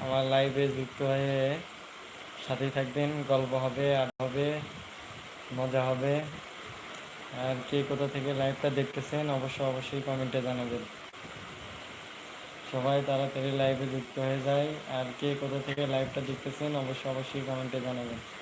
আমার লাইভে যুক্ত হয়ে সাথেই থাকবেন, গল্প হবে আর হবে, মজা হবে। আর কে কোথা থেকে লাইভটা দেখতেছেন অবশ্যই অবশ্যই কমেন্টে জানাবেন। সবাই তাড়াতাড়ি লাইভে যুক্ত হয়ে যায়। আর কে কোথা থেকে লাইভটা দেখতেছেন অবশ্যই অবশ্যই কমেন্টে জানাবেন।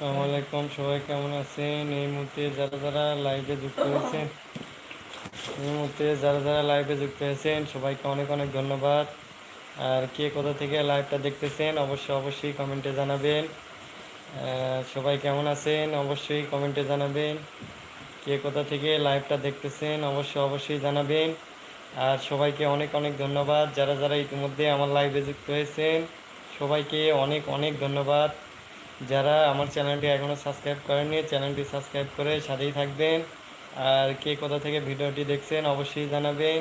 আসসালামু আলাইকুম, সবাই কেমন আছেন? এই মুহূর্তে যারা যারা লাইভে যুক্ত হয়েছেন, এই মুহূর্তে যারা যারা লাইভে যুক্ত হয়েছেন, সবাইকে অনেক অনেক ধন্যবাদ। আর কে কোথা থেকে লাইভটা দেখতেছেন, অবশ্যই অবশ্যই কমেন্টে জানাবেন। সবাই কেমন আছেন? অবশ্যই কমেন্টে জানাবেন। কে কোথা থেকে লাইভটা দেখতেছেন, অবশ্যই অবশ্যই জানাবেন। আর সবাইকে অনেক অনেক ধন্যবাদ। যারা যারা ইতিমধ্যে আমার লাইভে যুক্ত হয়েছেন, সবাইকে অনেক অনেক ধন্যবাদ। যারা আমার চ্যানেলটি এখনও সাবস্ক্রাইব করেননি, চ্যানেলটি সাবস্ক্রাইব করে সাথেই থাকবেন। আর কে কোথা থেকে ভিডিওটি দেখছেন অবশ্যই জানাবেন।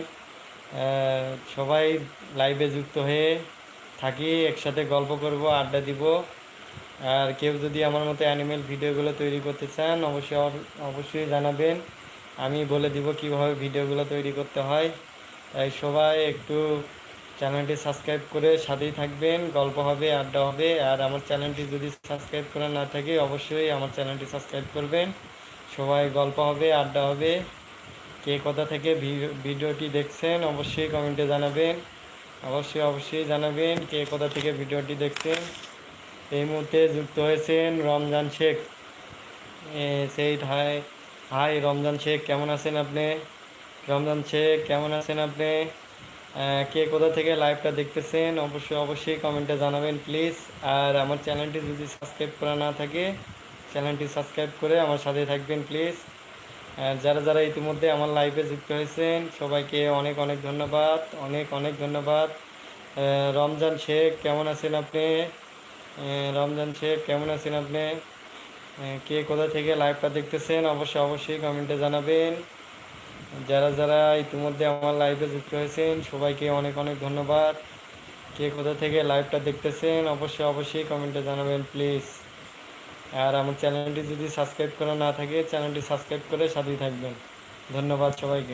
সবাই লাইভে যুক্ত হয়ে থাকি, একসাথে গল্প করব, আড্ডা দিব। আর কেউ যদি আমার মতো অ্যানিমেল ভিডিওগুলো তৈরি করতে চান, অবশ্যই অবশ্যই জানাবেন। আমি বলে দিব কীভাবে ভিডিওগুলো তৈরি করতে হয়। তাই সবাই একটু চ্যানেলটি সাবস্ক্রাইব করে সাথেই থাকবেন। গল্প হবে, আড্ডা হবে। আর আমার চ্যানেলটি যদি সাবস্ক্রাইব করা না থাকে, অবশ্যই আমার চ্যানেলটি সাবস্ক্রাইব করবেন। সবাই গল্প হবে, আড্ডা হবে। কে কোথা থেকে ভিডিওটি দেখছেন, অবশ্যই কমেন্টে জানাবেন। অবশ্যই অবশ্যই জানাবেন কে কোথা থেকে ভিডিওটি দেখছেন। এই মুহূর্তে যুক্ত হয়েছেন রমজান শেখ। সেই হাই হাই রমজান শেখ, কেমন আছেন আপনি? রমজান শেখ, কেমন আছেন আপনি? কে কোথা থেকে লাইভটা দেখতেছেন, অবশ্যই অবশ্যই কমেন্টে জানাবেন প্লিজ আর আমার চ্যানেলটি যদি সাবস্ক্রাইব করা না থাকে চ্যানেলটি সাবস্ক্রাইব করে আমার সাথে থাকবেন প্লিজ যারা যারা ইতিমধ্যে আমার লাইভে যুক্ত হয়েছেন, সবাইকে অনেক অনেক ধন্যবাদ, অনেক অনেক ধন্যবাদ। রমজান শেখ, কেমন আছেন আপনি? রমজান শেখ, কেমন আছেন আপনি? কে কোথা থেকে লাইভটা দেখতেছেন, অবশ্যই অবশ্যই কমেন্টে জানাবেন। যারা যারা ইতিমধ্যে আমার লাইভে যুক্ত হয়েছেন, সবাইকে অনেক অনেক ধন্যবাদ। কে কোথা থেকে লাইভটা দেখতেছেন, অবশ্যই অবশ্যই কমেন্টে জানাবেন প্লিজ আর আমার চ্যানেলটি যদি সাবস্ক্রাইব করা না থাকে চ্যানেলটি সাবস্ক্রাইব করে সাথেই থাকবেন। ধন্যবাদ সবাইকে।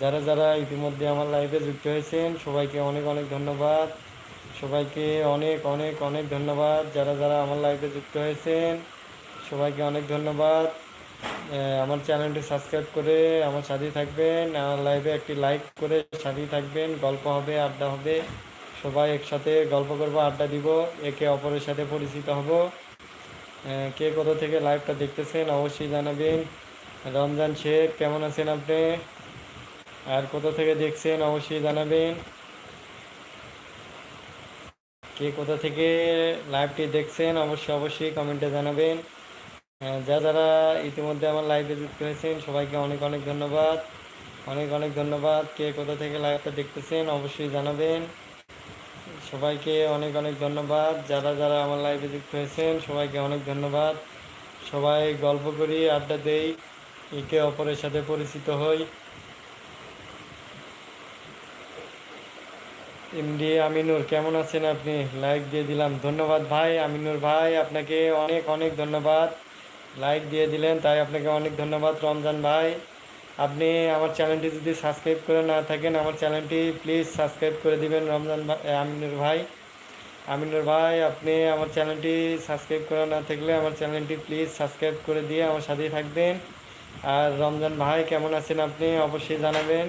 যারা যারা ইতিমধ্যে আমার লাইভে যুক্ত হয়েছেন, সবাইকে অনেক অনেক ধন্যবাদ। সবাইকে অনেক অনেক অনেক ধন্যবাদ। যারা যারা আমার লাইভে যুক্ত হয়েছেন, সবাইকে অনেক ধন্যবাদ। আমার চ্যানেলটি সাবস্ক্রাইব করে আমার সাথেই থাকবেন। আমার লাইভে একটি লাইক করে সাথেই থাকবেন। গল্প হবে, আড্ডা হবে। সবাই একসাথে গল্প করব, আড্ডা দিব। একে অপরের সাথে পরিচিত হব। কে কোথা থেকে লাইভটা দেখতেছেন অবশ্যই জানাবেন। রমজান শেখ, কেমন আছেন আপনি? আর কোথা থেকে দেখছেন অবশ্যই জানাবেন। কে কোথা থেকে লাইভটি দেখছেন অবশ্যই অবশ্যই কমেন্টে জানাবেন। যা যারা ইতিমধ্যে আমার লাইভে যুক্ত হয়েছেন, সবাইকে অনেক অনেক ধন্যবাদ। অনেক অনেক ধন্যবাদ কে কোথা থেকে লাইভটা দেখতেছেন, অবশ্যই জানাবেন। সবাইকে অনেক অনেক ধন্যবাদ। যারা যারা আমার লাইভে যুক্ত হয়েছেন, সবাইকে অনেক ধন্যবাদ। সবাই গল্প করি, আড্ডা দেই, একে অপরের সাথে পরিচিত হই। এমডি আমিনুর, কেমন আছেন আপনি? লাইক দিয়ে দিলাম। ধন্যবাদ ভাই, আমিনুর ভাই, আপনাকে অনেক অনেক ধন্যবাদ। লাইক দিয়ে দিলেন, তাই আপনাকে অনেক ধন্যবাদ রমজান ভাই। আপনি আমার চ্যানেলটি যদি সাবস্ক্রাইব করে না থাকেন, আমার চ্যানেলটি প্লিজ সাবস্ক্রাইব করে দিবেন রমজান আমিনুর ভাই। আমিনুর ভাই, আপনি আমার চ্যানেলটি সাবস্ক্রাইব করা না থাকলে আমার চ্যানেলটি প্লিজ সাবস্ক্রাইব করে দিয়ে আমার সাথেই থাকবেন। আর রমজান ভাই, কেমন আছেন আপনি? অবশ্যই জানাবেন।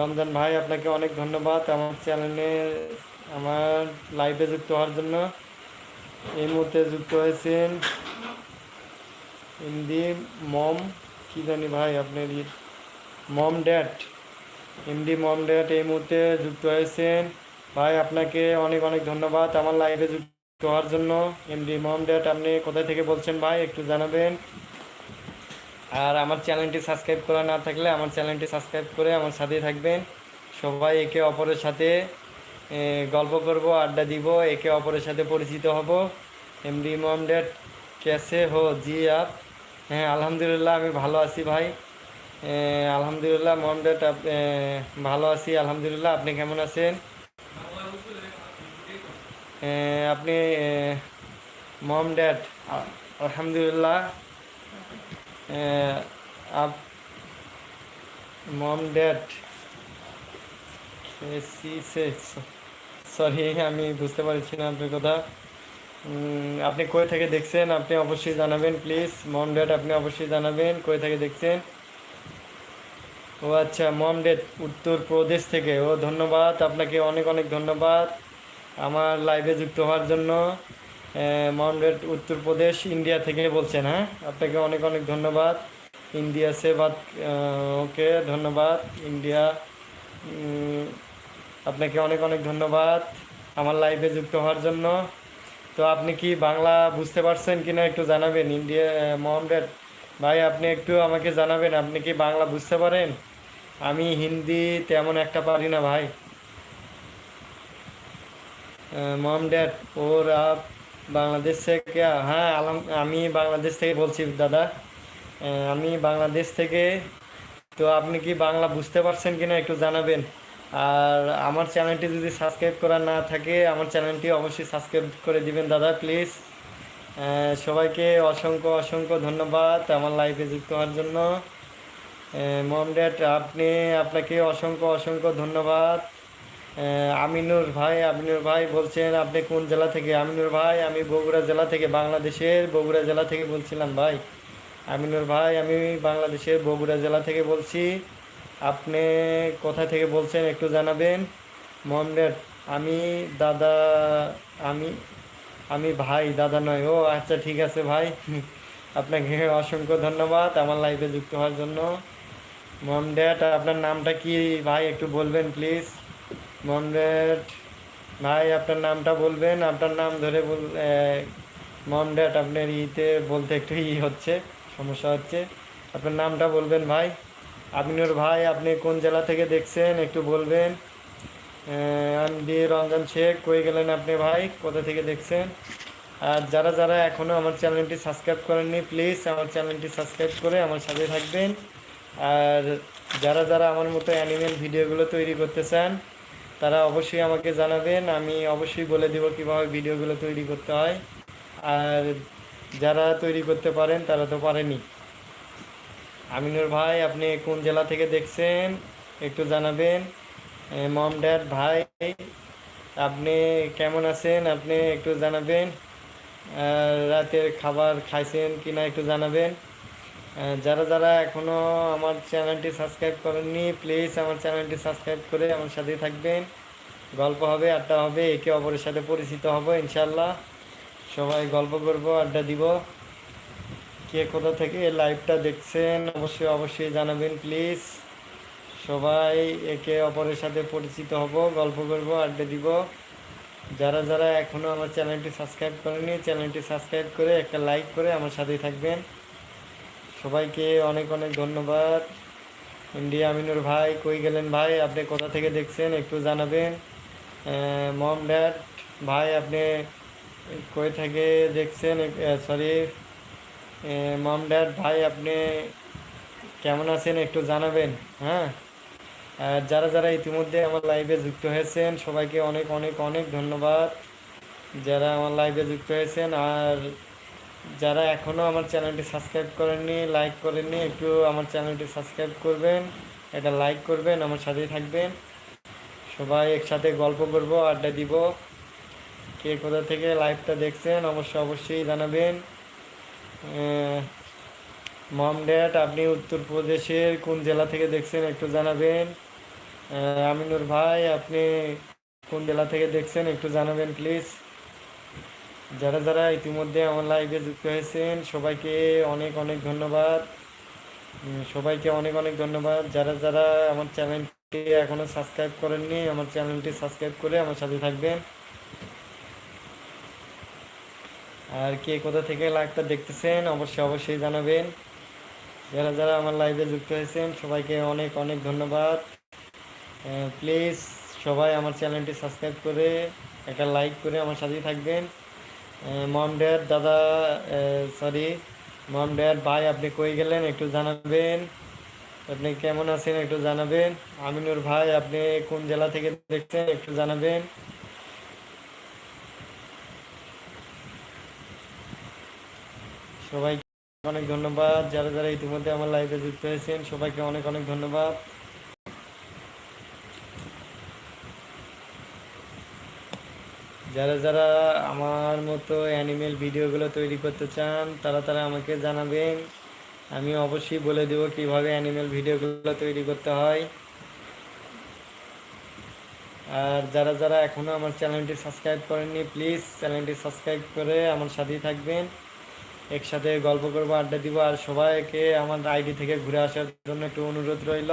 রমজান ভাই, আপনাকে অনেক ধন্যবাদ আমার চ্যানেলে আমার লাইভে যুক্ত হওয়ার জন্য। এই মুহূর্তে যুক্ত হয়েছেন এমডি, মম, কি জানি ভাই আপনার ই- mom dad MD, mom dad এই মুহূর্তে যুক্ত হয়েছেন। ভাই, আপনাকে অনেক অনেক ধন্যবাদ আমার লাইভে যুক্ত হওয়ার জন্য। এমডি, মম ড্যাড আপনি কোথায় থেকে বলছেন ভাই? একটু জানাবেন। আর আমার চ্যানেলটি সাবস্ক্রাইব করা না থাকলে আমার চ্যানেলটি সাবস্ক্রাইব করে আমার সাথেই থাকবেন। সবাই একে অপরের সাথে গল্প করব, আড্ডা দিব, একে অপরের সাথে পরিচিত হব। এমডি মোহাম্মদ কেসে হো, জি, আপ। হ্যাঁ আলহামদুলিল্লাহ আমি ভালো আছি ভাই। আলহামদুলিল্লাহ এ, ভালো আছি আলহামদুলিল্লাহ। আপনি কেমন আছেন? আপনি মম মোহাম্মদ আলহামদুলিল্লাহ। আপ মম ড্যাড সরি আমি বুঝতে পারছি না আপনার কথা। আপনি কই থেকে দেখছেন, আপনি অবশ্যই জানাবেন প্লিজ মম ড্যাড আপনি অবশ্যই জানাবেন, কই থেকে দেখছেন? ও আচ্ছা মম ড্যাড উত্তরপ্রদেশ থেকে। ও, ধন্যবাদ। আপনাকে অনেক অনেক ধন্যবাদ আমার লাইভে যুক্ত হওয়ার জন্য। ড্যাড উত্তরপ্রদেশ ইন্ডিয়া থেকে বলছেন হ্যাঁ? আপনাকে অনেক অনেক ধন্যবাদ। ইন্ডিয়া সে বাদ ওকে, ধন্যবাদ। ইন্ডিয়া আপনাকে অনেক অনেক ধন্যবাদ আমার লাইভে যুক্ত হওয়ার জন্য। তো আপনি কি বাংলা বুঝতে পারছেন কিনা একটু জানাবেন? ইন্ডিয়া মোহাম্মদ ভাই, আপনি একটু আমাকে জানাবেন, আপনি কি বাংলা বুঝতে পারেন? আমি হিন্দি তেমন একটা পারি না ভাই। মোহাম্মদ ওর আপ বাংলাদেশ থেকে হ্যাঁ আলহাম আমি বাংলাদেশ থেকে বলছি দাদা। আমি বাংলাদেশ থেকে, তো আপনি কি বাংলা বুঝতে পারছেন কিনা একটু জানাবেন? আর আমার চ্যানেলটি যদি সাবস্ক্রাইব করা না থাকে, আমার চ্যানেলটি অবশ্যই সাবস্ক্রাইব করে দিবেন, দাদা, প্লিজ। সবাইকে অসংখ্য অসংখ্য ধন্যবাদ আমার লাইফে যুক্ত হওয়ার জন্য। মোহাম্মদ আপনি, আপনাকে অসংখ্য অসংখ্য ধন্যবাদ। আমিনুর ভাই আমিনুর ভাই বলছেন, আপনি কোন জেলা থেকে? আমিনুর ভাই, আমি বগুড়া জেলা থেকে, বাংলাদেশের বগুড়া জেলা থেকে বলছিলাম ভাই। আমিনুর ভাই, আমি বাংলাদেশের বগুড়া জেলা থেকে বলছি। আপনি কোথা থেকে বলছেন একটু জানাবেন? মোহাম্মদ আমি দাদা, আমি আমি ভাই, দাদা নয়। ও আচ্ছা ঠিক আছে ভাই। আপনাকে অসংখ্য ধন্যবাদ আমার লাইফে যুক্ত হওয়ার জন্য। মোহাম্মদ আপনার নামটা কি ভাই? একটু বলবেন প্লিজ মোহাম্মদ ভাই, আপনার নামটা বলবেন। আপনার নাম ধরে বল মোহাম্মদ আপনার ইতে বলতে একটু ই হচ্ছে, সমস্যা হচ্ছে। আপনার নামটা বলবেন ভাই। আমিনুর ভাই, আপনি কোন জেলা থেকে দেখছেন? একটু বলবেন। আমি রঞ্জন শেখ, কই গেলেন আপনি ভাই? কোথা থেকে দেখছেন? আর যারা যারা এখনও আমার চ্যানেলটি সাবস্ক্রাইব করেননি, প্লিজ আমার চ্যানেলটি সাবস্ক্রাইব করে আমার সাথে থাকবেন। আর যারা যারা আমার মতো অ্যানিমেল ভিডিওগুলো তৈরি করতে চান, তারা অবশ্যই আমাকে জানাবেন। আমি অবশ্যই বলে দেব কীভাবে ভিডিওগুলো তৈরি করতে হয়। আর যারা তৈরি করতে পারেন, তারা তো পারেনি। আমিনুর ভাই, আপনি কোন জেলা থেকে দেখছেন? একটু জানাবেন। মম ড্যাড ভাই, আপনি কেমন আছেন? আপনি একটু জানাবেন। রাতের খাবার খাইছেন কি না একটু জানাবেন। যারা যারা এখনও আমার চ্যানেলটি সাবস্ক্রাইব করেননি, প্লিজ আমার চ্যানেলটি সাবস্ক্রাইব করে আমার সাথে থাকবেন। গল্প হবে, আড্ডা হবে, একে অপরের সাথে পরিচিত হব ইনশাল্লাহ সবাই গল্প করব, আড্ডা দিব। কে কোথা থেকে লাইভটা দেখছেন, অবশ্যই অবশ্যই জানাবেন প্লিজ সবাই একে অপরের সাথে পরিচিত হব, গল্প করব, আড্ডা দিব। যারা যারা এখনও আমার চ্যানেলটি সাবস্ক্রাইব করেনি চ্যানেলটি সাবস্ক্রাইব করে একটা লাইক করে আমার সাথেই থাকবেন। সবাইকে অনেক অনেক ধন্যবাদ। ইন্ডিয়া আমিনুর ভাই, কই গেলেন ভাই? আপনি কোথা থেকে দেখছেন? একটু জানাবেন। মম, ড্যাড, ভাই, আপনি কই থেকে দেখছেন? সরি মম ড্যাড, ভাই, আপনি কেমন আছেন একটু জানাবেন হ্যাঁ? আর যারা যারা ইতিমধ্যে আমার লাইভে যুক্ত হয়েছেন, সবাইকে অনেক অনেক অনেক ধন্যবাদ। যারা আমার লাইভে যুক্ত হয়েছেন, আর যারা এখনও আমার চ্যানেলটি সাবস্ক্রাইব করেননি লাইক করেননি, একটু আমার চ্যানেলটি সাবস্ক্রাইব করবেন, এটা লাইক করবেন, আমার সাথেই থাকবেন। সবাই একসাথে গল্প করব, আড্ডা দিব। কে কোথা থেকে লাইভটা দেখছেন, অবশ্যই অবশ্যই জানাবেন। মম ড্যাড, আপনি উত্তরপ্রদেশের কোন জেলা থেকে দেখছেন একটু জানাবেন। আমিনুর ভাই, আপনি কোন জেলা থেকে দেখছেন একটু জানাবেন প্লিজ যারা যারা ইতিমধ্যে আমার লাইভে যুক্ত হয়েছেন, সবাইকে অনেক অনেক ধন্যবাদ। সবাইকে অনেক অনেক ধন্যবাদ। যারা যারা আমার চ্যানেলটি এখনও সাবস্ক্রাইব করেননি, আমার চ্যানেলটি সাবস্ক্রাইব করে আমার সাথে থাকবেন। আর কে কোথা থেকে লাইভটা দেখতেছেন, অবশ্যই অবশ্যই জানাবেন। যারা যারা আমার লাইভে যুক্ত হয়েছেন, সবাইকে অনেক অনেক ধন্যবাদ। প্লিজ সবাই আমার চ্যানেলটি সাবস্ক্রাইব করে, একটা লাইক করে আমার সাথেই থাকবেন। মম ড্যাড দাদা সরি মম ড্যাড ভাই, আপনি কই গেলেন একটু জানাবেন। আপনি কেমন আছেন একটু জানাবেন। আমিনুর ভাই, আপনি কোন জেলা থেকে দেখছেন একটু জানাবেন। সবাইকে অনেক ধন্যবাদ। যারা যারা ইতিমধ্যে আমার লাইভে যুক্ত হয়েছেন, সবাইকে অনেক অনেক ধন্যবাদ। যারা যারা আমার মতো অ্যানিমেল ভিডিওগুলো তৈরি করতে চান, তারা তারা আমাকে জানাবেন। আমি অবশ্যই বলে দেবো কীভাবে অ্যানিমেল ভিডিওগুলো তৈরি করতে হয়। আর যারা যারা এখনও আমার চ্যানেলটি সাবস্ক্রাইব করেননি প্লিজ চ্যানেলটি সাবস্ক্রাইব করে আমার সাথেই থাকবেন। একসাথে গল্প করব, আড্ডা দিব, আর সবাইকে আমার আইডি থেকে ঘুরে আসার জন্য একটু অনুরোধ রইল।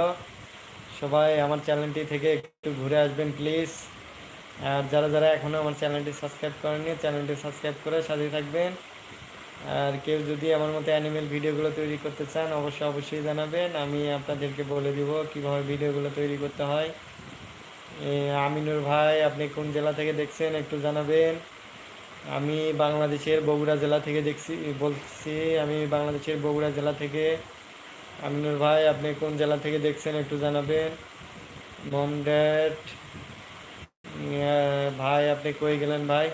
সবাই আমার চ্যানেলটি থেকে একটু ঘুরে আসবেন, প্লিজ। আর যারা যারা এখনও আমার চ্যানেলটি সাবস্ক্রাইব করেননি, চ্যানেলটি সাবস্ক্রাইব করে সাথে থাকবেন। আর কেউ যদি আমার মতো অ্যানিমেল ভিডিওগুলো তৈরি করতে চান, অবশ্যই অবশ্যই জানাবেন। আমি আপনাদেরকে বলে দিব কীভাবে ভিডিওগুলো তৈরি করতে হয়। আমিনুর ভাই, আপনি কোন জেলা থেকে দেখছেন একটু জানাবেন। আমি বাংলাদেশের বগুড়া জেলা থেকে দেখছি, বলছি, আমি বাংলাদেশের বগুড়া জেলা থেকে। আমিনুর ভাই, আপনি কোন জেলা থেকে দেখছেন একটু জানাবেন। মম ড্যাড ভাই, আপনি কই গেলেন ভাই?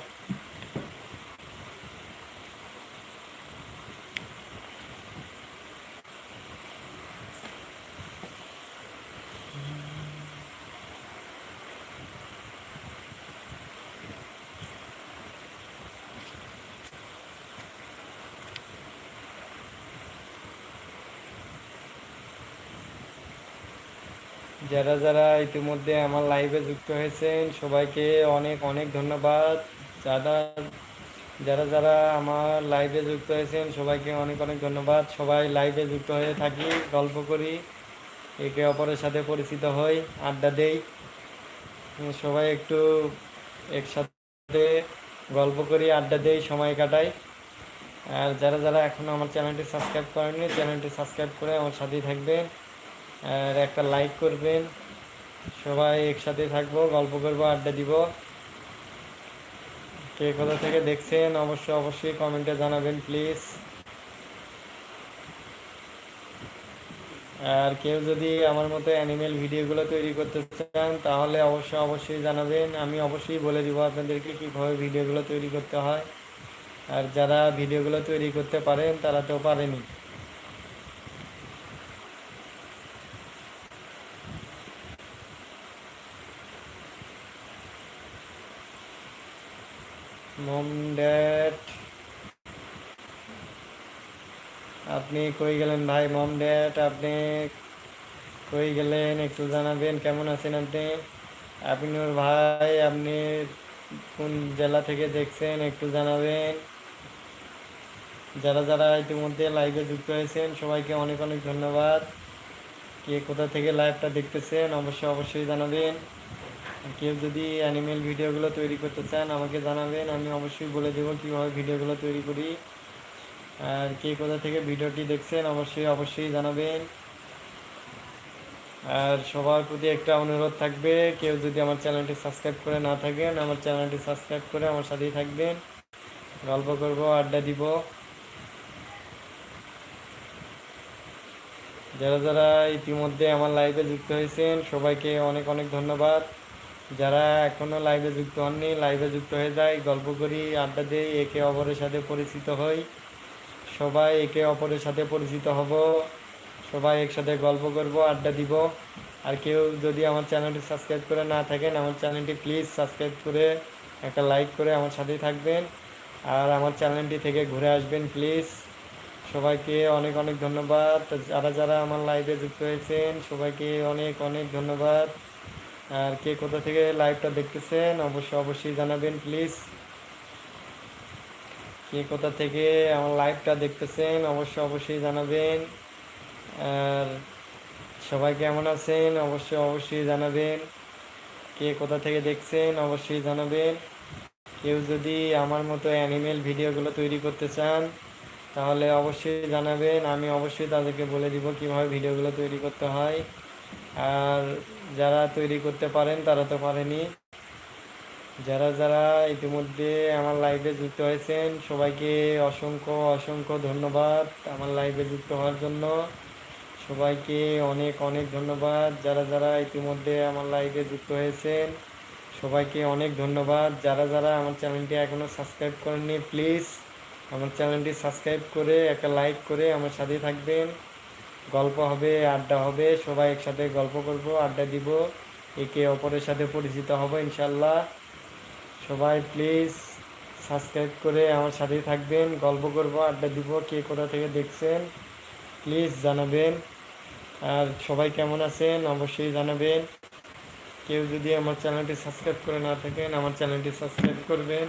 যারা যারা ইতিমধ্যে আমার লাইভে যুক্ত হয়েছেন, সবাইকে অনেক অনেক ধন্যবাদ। যারা যারা যারা আমার লাইভে যুক্ত হয়েছেন, সবাইকে অনেক অনেক ধন্যবাদ। সবাই লাইভে যুক্ত হয়ে থাকি, গল্প করি। একে অপরের সাথে পরিচিত হই, আড্ডা দেই। সবাই একটু একসাথে গল্প করি, আড্ডা দেই, সময় কাটাই। আর যারা যারা এখনও আমার চ্যানেলটি সাবস্ক্রাইব করেননি চ্যানেলটি সাবস্ক্রাইব করে আমার সাথেই থাকবেন। আর একটা লাইক করবেন। সবাই একসাথে থাকব, গল্প করব, আড্ডা দিব। কে কোথা থেকে দেখছেন, অবশ্যই অবশ্যই কমেন্টে জানাবেন প্লিজ আর কেউ যদি আমার মতো অ্যানিমেল ভিডিওগুলো তৈরি করতে চান, তাহলে অবশ্যই অবশ্যই জানাবেন। আমি অবশ্যই বলে দিব আপনাদেরকে কীভাবে ভিডিওগুলো তৈরি করতে হয়। আর যারা ভিডিওগুলো তৈরি করতে পারেন, তারা তো পারেনি মম ড্যাড। আপনি কই গেলেন ভাই? মম ড্যাড, আপনি কই গেলেন? একটু জানাবেন, কেমন আছেন আপনি? আপিনুর ভাই, আপনি কোন জেলা থেকে দেখছেন? একটু জানাবেন। যারা যারা ইতিমধ্যে লাইভে যুক্ত হয়েছেন, সবাইকে অনেক অনেক ধন্যবাদ। কে কোথা থেকে লাইভটা দেখতেছেন, অবশ্যই অবশ্যই জানাবেন। কেউ যদি অ্যানিমেল ভিডিওগুলো তৈরি করতে চান, আমাকে জানাবেন, আমি অবশ্যই বলে দেবো কীভাবে ভিডিওগুলো তৈরি করি। আর কে কোথা থেকে ভিডিওটি দেখছেন, অবশ্যই অবশ্যই জানাবেন। আর সবার প্রতি একটা অনুরোধ থাকবে, কেউ যদি আমার চ্যানেলটি সাবস্ক্রাইব করে না থাকেন, আমার চ্যানেলটি সাবস্ক্রাইব করে আমার সাথেই থাকবেন। গল্প করব, আড্ডা দিব। যারা যারা ইতিমধ্যে আমার লাইভে যুক্ত হয়েছেন, সবাইকে অনেক অনেক ধন্যবাদ। যারা এখনও লাইভে যুক্ত হননি লাইভে যুক্ত হয়ে যায়, গল্প করি, আড্ডা দিই, একে অপরের সাথে পরিচিত হই। সবাই একে অপরের সাথে পরিচিত হব। সবাই একসাথে গল্প করব, আড্ডা দিব। আর কেউ যদি আমার চ্যানেলটি সাবস্ক্রাইব করে না থাকেন, আমার চ্যানেলটি প্লিজ সাবস্ক্রাইব করে একটা লাইক করে আমার সাথেই থাকবেন। আর আমার চ্যানেলটি থেকে ঘুরে আসবেন প্লিজ সবাইকে অনেক অনেক ধন্যবাদ। যারা যারা আমার লাইভে যুক্ত হয়েছেন, সবাইকে অনেক অনেক ধন্যবাদ। আর কে কোথা থেকে লাইভটা দেখতেছেন, অবশ্যই অবশ্যই জানাবেন প্লিজ কে কোথা থেকে আমার লাইভটা দেখতেছেন, অবশ্যই অবশ্যই জানাবেন। আর সবাই কেমন আছেন, অবশ্যই অবশ্যই জানাবেন। কে কোথা থেকে দেখছেন, অবশ্যই জানাবেন। কেউ যদি আমার মতো অ্যানিমেল ভিডিওগুলো তৈরি করতে চান, তাহলে অবশ্যই জানাবেন। আমি অবশ্যই তাদেরকে বলে দিব কীভাবে ভিডিওগুলো তৈরি করতে হয়। আর যারা তৈরি করতে পারেন, তারা তো পারেনি। যারা যারা ইতিমধ্যে আমার লাইভে যুক্ত হয়েছেন, সবাইকে অসংখ্য অসংখ্য ধন্যবাদ আমার লাইভে যুক্ত হওয়ার জন্য। সবাইকে অনেক অনেক ধন্যবাদ। যারা যারা ইতিমধ্যে আমার লাইভে যুক্ত হয়েছেন, সবাইকে অনেক ধন্যবাদ। যারা যারা আমার চ্যানেলটি এখনও সাবস্ক্রাইব করেননি প্লিজ আমার চ্যানেলটি সাবস্ক্রাইব করে, একটা লাইক করে আমার সাথে থাকবেন। গল্প হবে, আড্ডা হবে, সবাই একসাথে গল্প করব, আড্ডা দিব, একে অপরের সাথে পরিচিত হব ইনশাল্লাহ সবাই প্লিজ সাবস্ক্রাইব করে আমার সাথেই থাকবেন, গল্প করব, আড্ডা দিব, কে কোথা থেকে দেখছেন প্লিজ জানাবেন। আর সবাই কেমন আছেন, অবশ্যই জানাবেন। কেউ যদি আমার চ্যানেলটি সাবস্ক্রাইব করে না থাকেন, আমার চ্যানেলটি সাবস্ক্রাইব করবেন।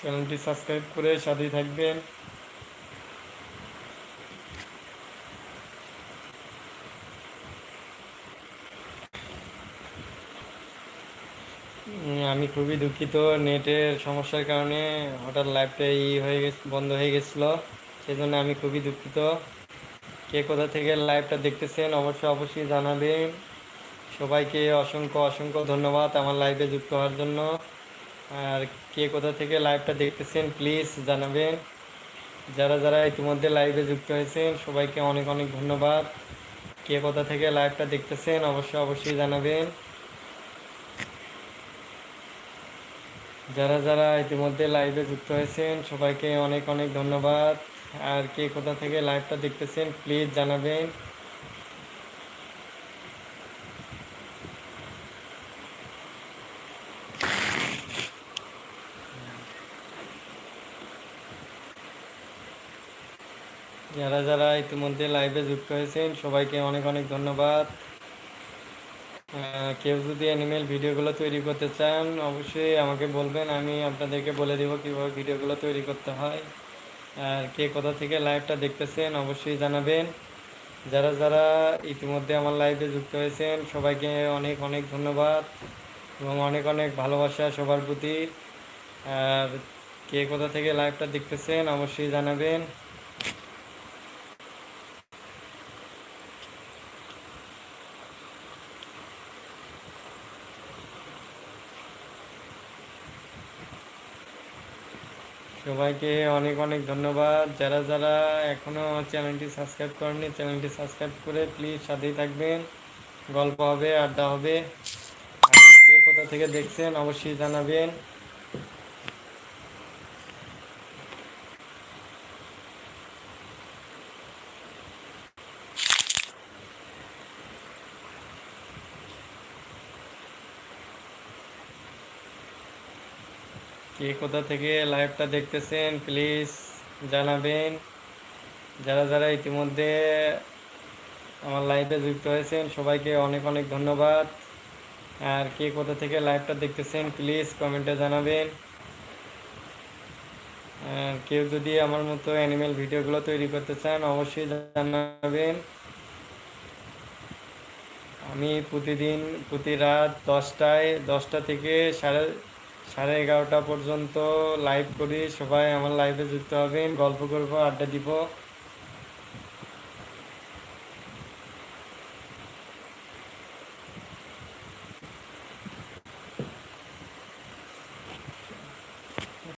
চ্যানেলটি সাবস্ক্রাইব করে সাথেই থাকবেন। আমি খুবই দুঃখিত নেটের সমস্যার কারণে হঠাৎ লাইভটা ই হয়ে গেছে, বন্ধ হয়ে গেছিল। সেজন্য আমি খুবই দুঃখিত। কে কোথা থেকে লাইভটা দেখতেছেন অবশ্যই অবশ্যই জানাবেন। সবাইকে অসংখ্য অসংখ্য ধন্যবাদ আমার লাইভে যুক্ত হওয়ার জন্য। আর কে কোথা থেকে লাইভটা দেখতেছেন প্লিজ জানাবেন। যারা যারা ইতিমধ্যে লাইভে যুক্ত হয়েছেন, সবাইকে অনেক অনেক ধন্যবাদ। কে কোথা থেকে লাইভটা দেখতেছেন অবশ্যই অবশ্যই জানাবেন। যারা যারা ইতিমধ্যে লাইভে যুক্ত হয়েছেন, সবাইকে অনেক অনেক ধন্যবাদ। আর কে কোথা থেকে লাইভটা দেখতেছেন প্লিজ জানাবেন। যারা যারা ইতিমধ্যে লাইভে যুক্ত হয়েছেন, সবাইকে অনেক অনেক ধন্যবাদ। কেউ যদি অ্যানিমেল ভিডিওগুলো তৈরি করতে চান, অবশ্যই আমাকে বলবেন, আমি আপনাদেরকে বলে দেবো কীভাবে ভিডিওগুলো তৈরি করতে হয়। আর কে কোথা থেকে লাইভটা দেখতেছেন, অবশ্যই জানাবেন। যারা যারা ইতিমধ্যে আমার লাইভে যুক্ত হয়েছেন, সবাইকে অনেক অনেক ধন্যবাদ এবং অনেক অনেক ভালোবাসা সবার প্রতি। আর কে কোথা থেকে লাইভটা দেখতেছেন, অবশ্যই জানাবেন। সবাইকে অনেক অনেক ধন্যবাদ। যারা যারা এখনও চ্যানেলটি সাবস্ক্রাইব করেননি, চ্যানেলটি সাবস্ক্রাইব করে প্লিজ সাথেই থাকবেন। গল্প হবে, আড্ডা হবে। কে কোথা থেকে দেখছেন অবশ্যই জানাবেন। কে কোথা থেকে লাইভটা দেখতেছেন প্লিজ জানাবেন। যারা যারা ইতিমধ্যে আমার লাইভে যুক্ত হয়েছেন, সবাইকে অনেক অনেক ধন্যবাদ। আর কে কোথা থেকে লাইভটা দেখতেছেন প্লিজ কমেন্টে জানাবেন। আর কেউ যদি আমার মতো অ্যানিমেল ভিডিওগুলো তৈরি করতে চান, অবশ্যই জানাবেন। আমি প্রতিদিন, প্রতি রাত দশটায়, দশটা থেকে সাড়ে সাড়ে এগারোটা পর্যন্ত লাইভ করি। সবাই আমার লাইভে যুক্ত হবেন। গল্প করব আড্ডা দিব।